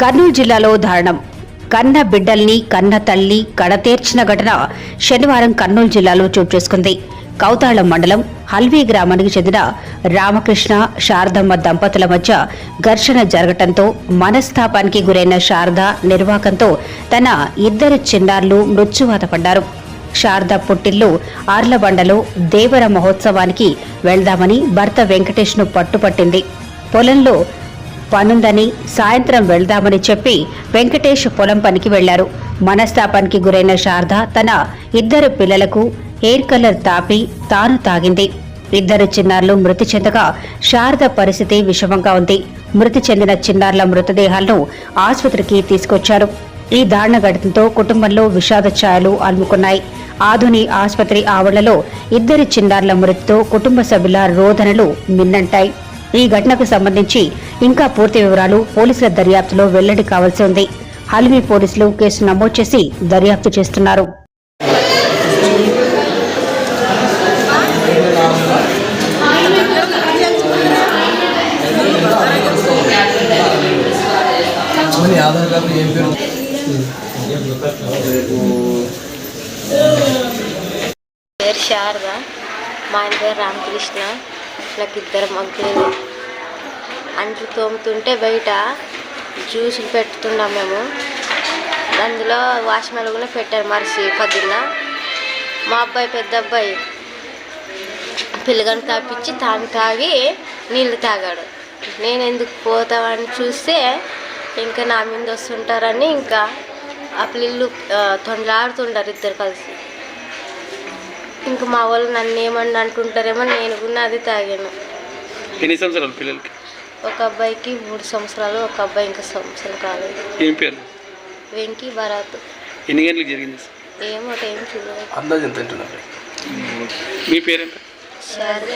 కర్నూలు జిల్లాలో దారుణం. కన్న బిడ్డల్ని కన్న తల్లి కడతేర్చిన ఘటన శనివారం కర్నూలు జిల్లాలో చోటు చేసుకుంది. కౌతాళం మండలం హల్వీ గ్రామానికి చెందిన రామకృష్ణ శారదమ్మ దంపతుల మధ్య ఘర్షణ జరగటంతో మనస్తాపానికి గురైన శారద నిర్వాకంతో తన ఇద్దరు చిన్నారులు మృత్యువాత పడ్డారు. శారద పుట్టిల్లు ఆర్లబండలో దేవర మహోత్సవానికి వెళ్దామని భర్త వెంకటేష్ను పట్టుపట్టింది. పొలంలో పనుందని సాయంత్రం వెళ్దామని చెప్పి వెంకటేష్ పొలం పనికి వెళ్ళారు మనస్తాపానికి గురైన శారద తన ఇద్దరు పిల్లలకు హెయిర్ కలర్ తాపి తాను తాగింది. ఇద్దరు చిన్నారులు మృతి చెందగా శారద పరిస్థితి విషమంగా ఉంది. మృతి చెందిన చిన్నారుల మృతదేహాలను ఆసుపత్రికి తీసుకొచ్చారు. ఈ దారుణ ఘటనతో కుటుంబంలో విషాద ఛాయలు అలుముకున్నాయి. ఆధుని ఆసుపత్రి ఆవరణలో ఇద్దరి చిన్నారుల మృతితో కుటుంబ సభ్యుల రోదనలు మిన్నంటాయి. ఈ ఘటనకు సంబంధించి ఇంకా పూర్తి వివరాలు పోలీసుల దర్యాప్తులో వెల్లడి కావాల్సి ఉంది. హల్మీ పోలీసులు కేసు నమోదు చేసి దర్యాప్తు చేస్తున్నారు. అవును ఆధార్ కార్డు ఏం పేరు? పేరు శారద. మా ఆయన పేరు రామకృష్ణ. నాకు ఇద్దరు మగ్గులు అంట్లు తోముతుంటే బయట జ్యూసులు పెట్టుతున్నాం మేము. అందులో వాష్మెల్ కూడా పెట్టారు మరిసి పొద్దున్న మా అబ్బాయి పెద్ద అబ్బాయి. పిల్లగాని తాపించి తాను తాగి నీళ్ళు తాగాడు. నేను ఎందుకు పోతామని చూస్తే ఇంకా నా మీద వస్తుంటారని ఇంకా ఆ పిల్లలు తొండలాడుతుంటారు ఇద్దరు కలిసి. ఇంకా మా వాళ్ళు నన్ను ఏమన్నా అంటుంటారేమో నేను కూడా అది తాగాను. ఎన్ని సంవత్సరాలు పిల్లలకి? ఒక అబ్బాయికి మూడు సంవత్సరాలు ఒక అబ్బాయి ఇంకా సంవత్సరం కాలేదు. ఏం పేరు? వెంకీ భరత్ ఎన్ని గంటలకు జరిగింది? ఏమో ఏం చూడలేదు. అందాజు ఎంత మీ పేరేం పేరు శారద.